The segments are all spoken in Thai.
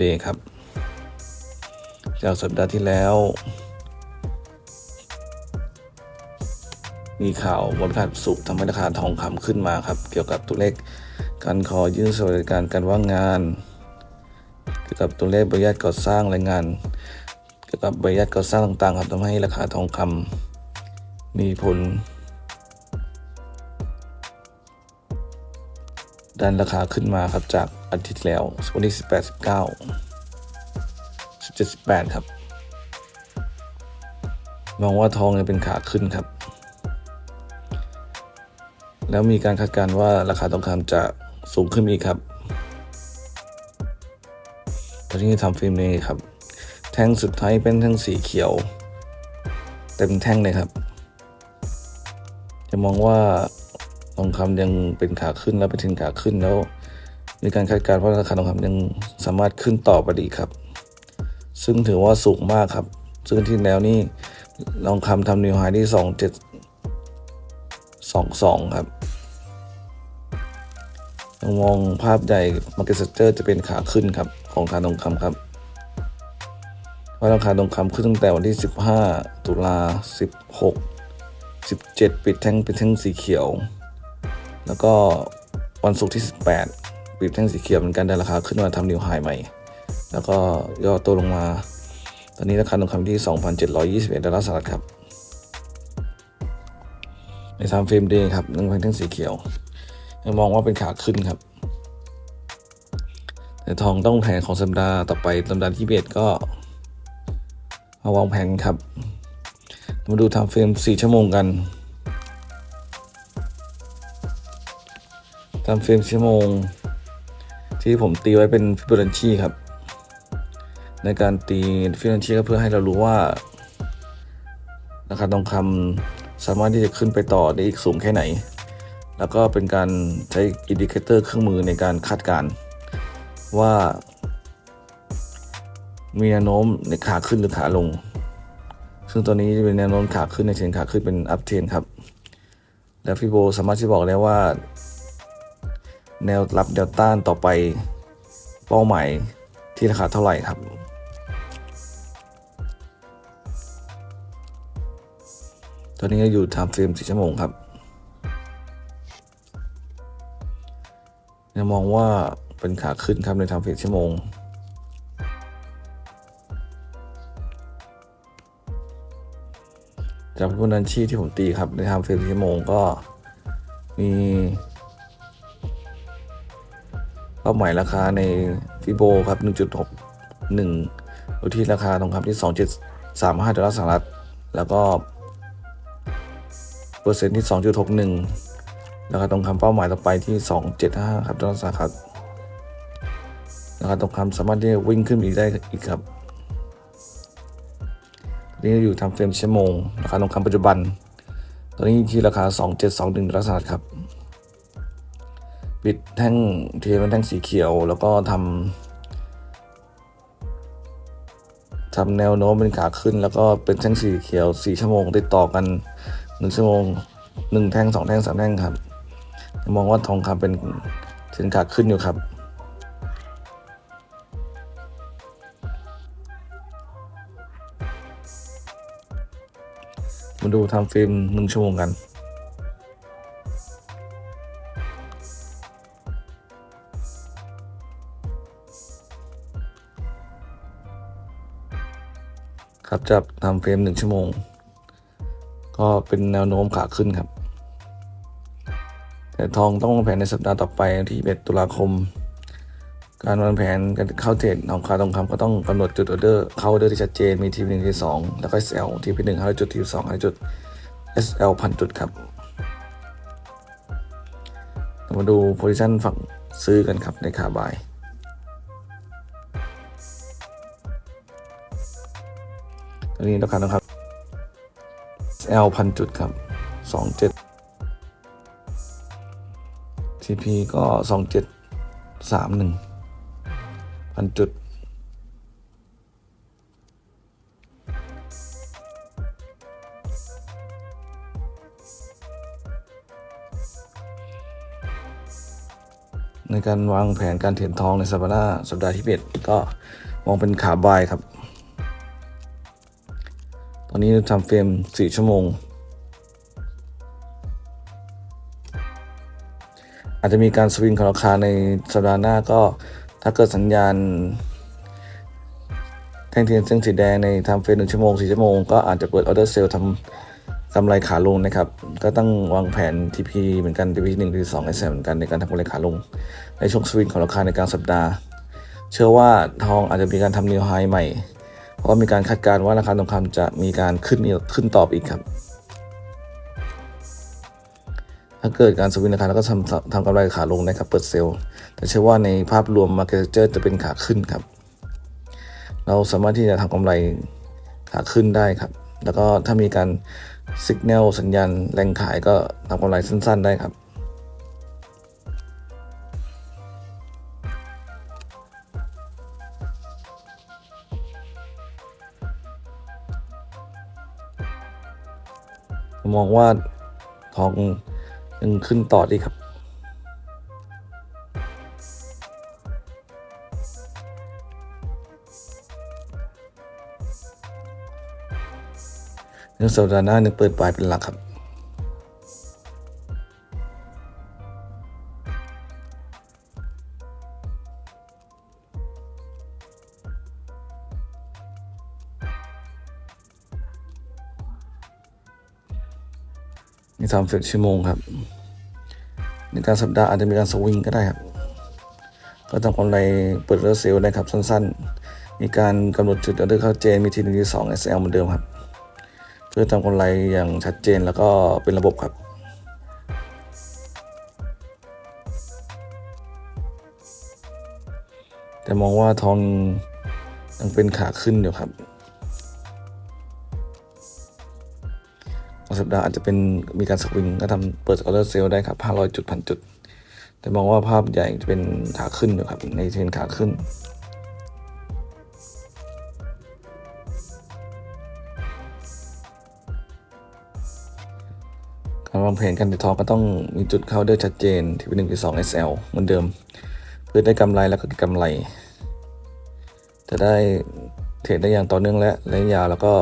เดย์ครับ จากสัปดาห์ที่แล้ว มีข่าวบนพฤหัสสุกร์ทำให้ราคาทองคำขึ้นมาครับ เกี่ยวกับตัวเลขการขอยื่นสวัสดิการการว่างงาน เกี่ยวกับตัวเลขใบอนุญาตก่อสร้างแรายงาน เกี่ยวกับใบอนุญาตก่อสร้างต่างๆ ครับทำให้ราคาทองคำมีผล ดันราคาขึ้นมาครับจากอาทิตย์แล้ววันที่18 19 17 18 ครับ มองว่าทองยังเป็นขาขึ้นครับ แล้วมีการคาดการณ์ว่าราคาทองคำจะสูงขึ้นอีกครับตอนนี้ทำฟิล์มนี้ครับ แท่งสุดท้ายเป็นแท่งสีเขียว เต็มแท่งเลยครับ จะมองว่า ทองคำยังเป็นขาขึ้นแล้วเป็นเทรนขาขึ้นแล้ว มีการคาดการณ์ว่าราคาทองคำยังสามารถขึ้นต่อไปดีครับ ซึ่งถือว่าสูงมากครับ ซึ่งที่แล้วนี่ทองคำทำนิวไฮที่สองเจ็ดสองสองครับมองภาพใหญ่ Market Structure จะเป็นขาขึ้นครับของราคาทองคำครับเพราะราคาทองคำขึ้นตั้งแต่วันที่ 15 ตุลา 16 17 ปิดแท่งเปิดแท่งสีเขียว แล้วก็วันศุกร์ที่ 18 ปิดแท่งสีเขียวเหมือนกันได้ราคาขึ้นมาทำนิวไฮใหม่ แล้วก็ย่อตัวลงมา ตอนนี้ราคาทองคำที่ 2,721ดอลลาร์สหรัฐครับ ในทำเฟรมเดย์ครับนึ่งแท่งสีเขียวยังมองว่าเป็นขาขึ้นครับแต่ทองต้องแผนของสัปดาห์ต่อไปสัปดาห์ที่เบ็ดก็มาวางแผนครับ มาดูทำเฟรม4ชั่วโมงกัน ทำเฟรมชั่วโมง ที่ผมตีไว้เป็นฟิโบนัชชีครับ ในการตีฟิโบนัชชีก็เพื่อให้เรารู้ว่า ราคาทองคำสามารถที่จะขึ้นไปต่อได้อีกสูงแค่ไหน แล้วก็เป็นการใช้อินดิเคเตอร์เครื่องมือในการคาดการณ์ว่า มีแนวโน้มในขาขึ้นหรือขาลง ซึ่งตัวนี้จะเป็นแนวโน้มขาขึ้นในเทรนขาขึ้นเป็นอัพเทรนครับ แล้วฟิโบสามารถที่บอกได้ว่า แนวรับแนวต้านต่อไปเป้าหมายที่ราคาเท่าไหร่ครับ ตอนนี้อยู่ทม์เฟรม4ชั่วโมงครับยังมองว่าเป็นขาขึ้นครับในทม์เฟรมชั่วโมง จากพิบนันชีที่ผมตีครับในทม์เฟรมชั่วโมงก็มี เป้าหมายราคาในฟิโบครับ 1.61อยู่ที่ราคาทองคำที่2735ดอลลาร์สหรัฐ แล้วก็เปอร์เซ็นต์ที่ 2.61ราคาทองคำเป้าหมายต่อไปที่ 275ครับดอลลาร์สหรัฐราคาทองคำสามารถที่จะวิ่งขึ้นอีกได้อีกครับนี่อยู่ทำเฟรมชั่วโมงราคาทองคำปัจจุบัน ตอนนี้ที่ราคา 2721ดอลลาร์สหรัฐครับ ปิดแท่งเทเป็นแท่งสีเขียว แล้วก็ทำทำแนวโน้มเป็นขาขึ้น แล้วก็เป็นแท่งสีเขียวสี่ชั่วโมงติดต่อกันหนึ่งชั่วโมงหนึ่งแท่งสองแท่งสามแท่งครับมองว่าทองคำเป็นเทรนขาขึ้นอยู่ครับมาดูทำฟิล์มหนึ่งชั่วโมงกัน ครับจะทำเฟรมหนึ่งชั่วโมง ก็เป็นแนวโน้มขาขึ้นครับ แต่ทองต้องวางแผนในสัปดาห์ต่อไปที่1ตุลาคม การวางแผนการเข้าเทรดของคาทองคำก็ต้องกำหนดจุดออเดอร์ เข้าออเดอร์ที่ชัดเจนมีทีมหนึ่งทีสองแล้วก็ SL ทีพีหนึ่งห้าจุดทีสองห้าจุด SL พันจุดครับมาดูโพซิชันฝั่งซื้อกันครับในขาบาย อันนี้ราคานะครับ L พันจุดครับสองเจ็ด TP ก็สองเจ็ดสามหนึ่งพันจุด ในการวางแผนการเทรดทองในสัปดาห์สัปดาห์ที่เอ็ดก็มองเป็นขาบายครับ ตอนนี้ทำเฟรม4ชั่วโมง อาจจะมีการสวิงของราคาในสัปดาห์หน้าก็ถ้าเกิดสัญญาณ แท่งเทียนเส้นสีแดงในทำเฟรมหนึ่งชั่วโมงสี่ชั่วโมงก็อาจจะเปิดออเดอร์เซลทำกำไรขาลงนะครับ ก็ต้องวางแผน TP เหมือนกัน TP หนึ่ง TP สอง SM เหมือนกันในการทำกำไรขาลง ในช่วงสวิงของราคาในกลางสัปดาห์ เชื่อว่าทองอาจจะมีการทำนิวไฮใหม่ ราะว่ามีการคาดการณ์ว่าราคาทองคำจะมีการขึ้นขึ้นต่อไปอีกครับ ถ้าเกิดการสวิงราคาแล้วก็ทำทำกำไรขาลงนะครับเปิดเซลล์ แต่เชื่อว่าในภาพรวม Market Structure จะเป็นขาขึ้นครับ เราสามารถที่จะทำกำไรขาขึ้นได้ครับ แล้วก็ถ้ามีการสัญญาณแรงขายก็ทำกำไรสั้น ๆ ได้ครับ มองว่าทองยังขึ้นต่อดีครับเรื่องสัปดาห์หน้าเนี่ยเปิดปลายเป็นหลักครับ นี่ทำเสร็จชั่วโมงครับ ในการสัปดาห์อาจจะมีการสวิงก็ได้ครับ ก็ทำกำไรเปิดเรือเซลล์ได้ครับ สั้นๆ มีการกำหนดจุดออเดอร์เข้าเจนมีทีหนึ่งที่สอง SL เหมือนเดิมครับ เพื่อทำกำไรอย่างชัดเจนแล้วก็เป็นระบบครับแต่มองว่าทองยังเป็นขาขึ้นอยู่ครับ สัปดาห์อาจจะเป็นมีการสวิงก็ทำเปิดออเดอร์เซลได้ครับ500จุดพันจุด แต่มองว่าภาพใหญ่จะเป็นขาขึ้นอยู่ครับในเทรนขาขึ้นการวางแผนการติดทองก็ต้องมีจุดเข้าเดอร์ชัดเจนที่เป็น1ที่2 SL เหมือนเดิม เพื่อได้กำไรแล้วก็เก็บกำไร จะได้เทรดได้อย่างต่อเนื่องและระยะยาวแล้วก็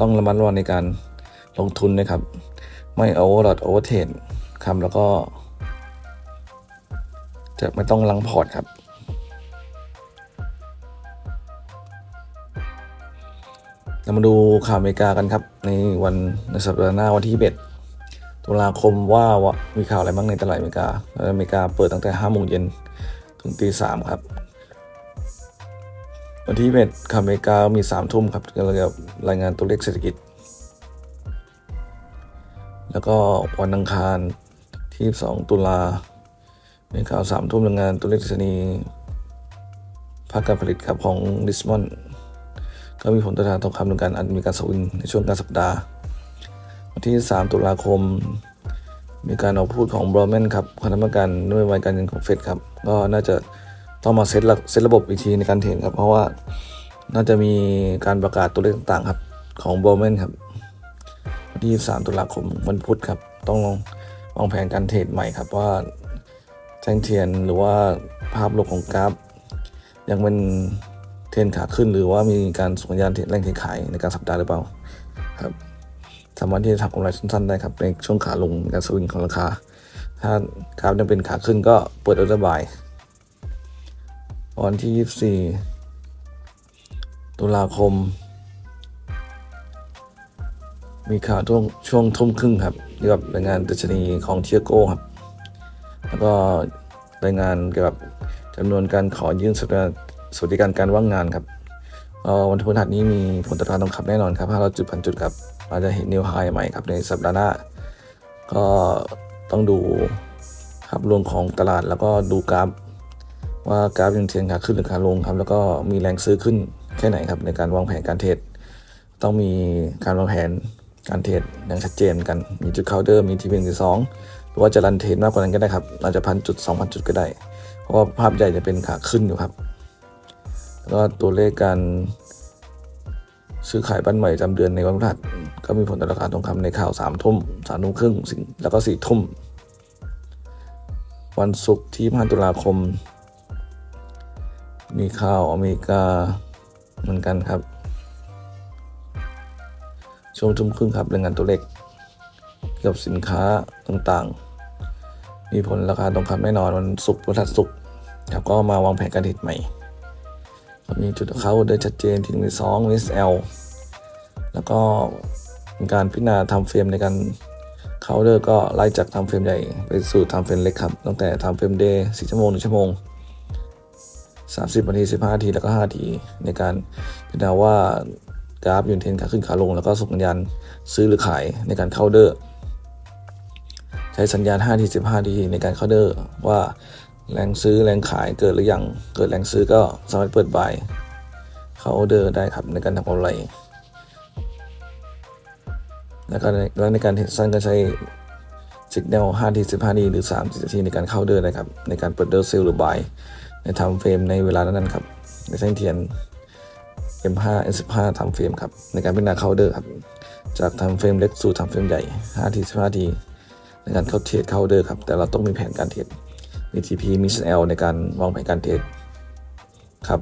ต้องระมัดระวังในการ ลงทุนนะครับ ไม่โอเวอร์ลอดโอเวอร์เทรดครับแล้วก็ จะไม่ต้องลังพอร์ตครับ เรามาดูข่าวอเมริกากันครับ ในวันในสัปดาห์หน้าวันที่21ตุลาคมว่าว่ามีข่าวอะไรบ้างในตลาดอเมริกาแล้วอเมริกาเปิดตั้งแต่5โมงเย็นถึงตี3ครับวันที่21ข่าวอเมริกามี3ทุ่มครับเกี่ยวกับรายงานตัวเลขเศรษฐกิจ แล้วก็วันอังคารที่ 2 ตุลามีข่าว3ทุ่มรายงานตัวเลขดัชนีภาคการผลิตครับของลิสมอนก็มีผลต่อทางทองคำในการอาจมีการสวิงในช่วงกลารสัปดาห์ วันที่ 3 ตุลาคม มีการออกพูดของบรอแมนครับคณะกรรมการนโยบายการเงินของเฟดครับ ก็น่าจะต้องมาเซตระเซตระบบอีกทีในการเทรดครับ เพราะว่าน่าจะมีการประกาศตัวเลขต่างๆครับของบรอแมนครับ ที่ 3 ตุลาคมวันพุธครับ ต้องวางแผนการเทรดใหม่ครับว่าแท่งเทียนหรือว่าภาพรวมของกราฟ ยังเป็นเทรนขาขึ้น หรือว่ามีการส่งสัญญาณเทรนแรงเทขายในการสัปดาห์หรือเปล่าครับสามารถที่จะทำกำไรสั้นๆได้ครับในช่วงขาลงการสวิงของราคา ถ้ากราฟยังเป็นขาขึ้นก็เปิดออเดอร์บายวันที่ 24 ตุลาคม มีข่าวช่วงช่วงทุ่มครึ่งครับเกี่ยวกับรายงานดัชนีของเทียโก้ครับ แล้วก็รายงานเกี่ยวกับจำนวนการขอยื่นสวัสดิการการการว่างงานครับเอ่อวันพฤหัสนี้มีผลตอบแทนทองคำแน่นอนครับ500จุดพันจุดครับอาจจะเห็นนิวไฮใหม่ครับในสัปดาห์หน้า ก็ต้องดูภาพรวมของตลาดแล้วก็ดูกราฟ ว่ากราฟยังเทรนขาขึ้นหรือขาลงครับ แล้วก็มีแรงซื้อขึ้นแค่ไหนครับในการวางแผนการเทรดต้องมีการวางแผน การเทรดอย่างชัดเจนกัน มีจุดเคาน์เตอร์มีทีพีหนึ่งสองหรือว่าจะรันเทรดมากกว่านั้นก็ได้ครับอาจจะพันจุดสองพันจุดก็ได้ เพราะว่าภาพใหญ่จะเป็นขาขึ้นอยู่ครับแล้วก็ตัวเลขการซื้อขายบ้านใหม่จำเดือนในวันพฤหัสก็มีผลต่อราคาทองคำในข่าวสามทุ่มสามทุ่มครึ่งแล้วก็สี่ทุ่ม วันศุกร์ที่5ตุลาคม มีข่าวอเมริกาเหมือนกันครับ ช่วงทุ่มครึ่งครับรายงานตัวเลขเกี่ยวกับสินค้าต่างๆ มีผลราคาทองคำแน่นอนวันศุกร์วันศุกร์ครับก็มาวางแผนการเทรดใหม่มีจุดเข้าเดินชัดเจนที่หนึ่งสองนิสเอลแล้วก็การพิจารณาทำเฟรมในการเคาน์เตอร์ก็ไล่จากทำเฟรมใหญ่ไปสู่ทำเฟรมเล็กครับตั้งแต่ทำเฟรมเดย์สี่ชั่วโมงหนึ่งชั่วโมง30นาที15นาทีแล้วก็5นาทีในการพิจารณาว่า กราฟยูนเทนขาขึ้นขาลง แล้วก็ส่งสัญญาณซื้อหรือขายในการเข้าเดอร์ ใช้สัญญาณ5นาที15นาทีในการเข้าเดอร์ว่าแรงซื้อแรงขายเกิดหรือยังเกิดแรงซื้อก็สามารถเปิดบายเข้าเดอร์ได้ครับในการทำกำไรแล้วก็ในแล้วในการเทรดสั้นก็ใช้สัญญาณ5นาที15นาทีหรือ30นาทีในการเข้าเดอร์นะครับในการเปิดเดอร์เซลหรือบายในทำเฟรมในเวลานั้นๆครับในแท่งเทียน M5 S15 ทำเฟรมครับ ในการพิจารณาเคาเดอร์ครับ จากทำเฟรมเล็กสู่ทำเฟรมใหญ่5ที15ทีในการเข้าเทรดเคาเดอร์ครับ แต่เราต้องมีแผนการเทรดมี TP มี SL ในการวางแผนการเทรดครับ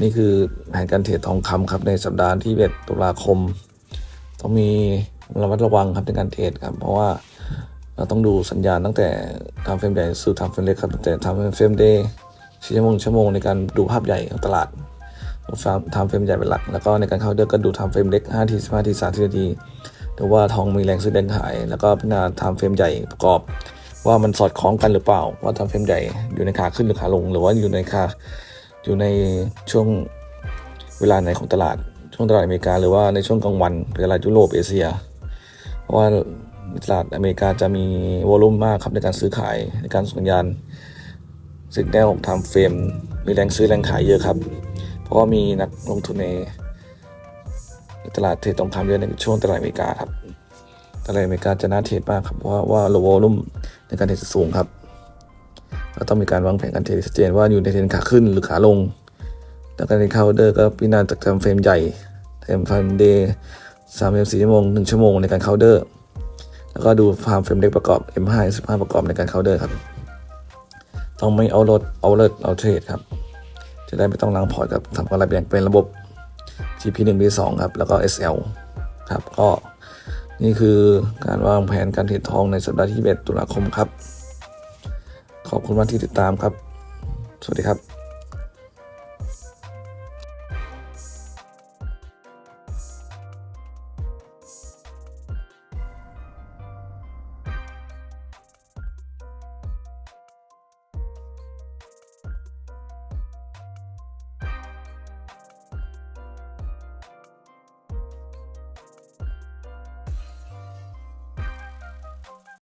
นี่คือแผนการเทรดทองคำครับในสัปดาห์ที่1ตุลาคม ต้องมีระมัดระวังครับในการเทรดครับ เพราะว่าเราต้องดูสัญญาณตั้งแต่ทำเฟรมใหญ่สู่ทำเฟรมเล็กครับตั้งแต่ทำเฟรมเดย์ ชั่วโมงชั่วโมงในการดูภาพใหญ่ของตลาดทำเฟรมใหญ่เป็นหลัก แล้วก็ในการเข้าเดือก็ดูทำเฟรมเล็ก5ที15ที30นาทีดูว่าทองมีแรงซื้อแรงขาย แล้วก็พิจารณาทำเฟรมใหญ่ประกอบ ว่ามันสอดคล้องกันหรือเปล่า ว่าทำเฟรมใหญ่อยู่ในขาขึ้นหรือขาลง หรือว่าอยู่ในขาอยู่ในช่วงเวลาไหนของตลาด ช่วงตลาดอเมริกาหรือว่าในช่วงกลางวันตลาดยุโรปเอเชีย เพราะว่าตลาดอเมริกาจะมีวอลุ่มมากครับในการซื้อขายในการส่งสัญญาณ สิ่งแรกของทำเฟรมมีแรงซื้อแรงขายเยอะครับ เพราะว่ามีนักลงทุนในตลาดเทรดทองคำเยอะในช่วงตลาดอเมริกาครับ ตลาดอเมริกาจะน่าเทรดมากครับเพราะว่าโลวอลุ่มในการเทรดสูงครับเราต้องมีการวางแผนการเทรดชัดเจนว่าอยู่ในเทรนขาขึ้นหรือขาลง แล้วการเข้าเดอร์ก็พิจารณาจากทำเฟรมใหญ่ทมเฟรมเดย์สามเฟรมสี่ชั่วโมงหนึ่งชั่วโมงในการเข้าเดอร์ แล้วก็ดูฟาร์มเฟรมเล็กประกอบ M5 15 ประกอบในการเคาเดอร์ครับ ต้องไม่เอารถเอาเลิศเอาเทรดครับ จะได้ไม่ต้องล้างพอร์ตกับทำกำไรแบ่งเป็นระบบ GP1 B2 ครับ แล้วก็ SL ครับ ก็นี่คือการวางแผนการเทรดทองในสัปดาห์ที่ 1 ตุลาคมครับ ขอบคุณมากที่ติดตามครับ สวัสดีครับ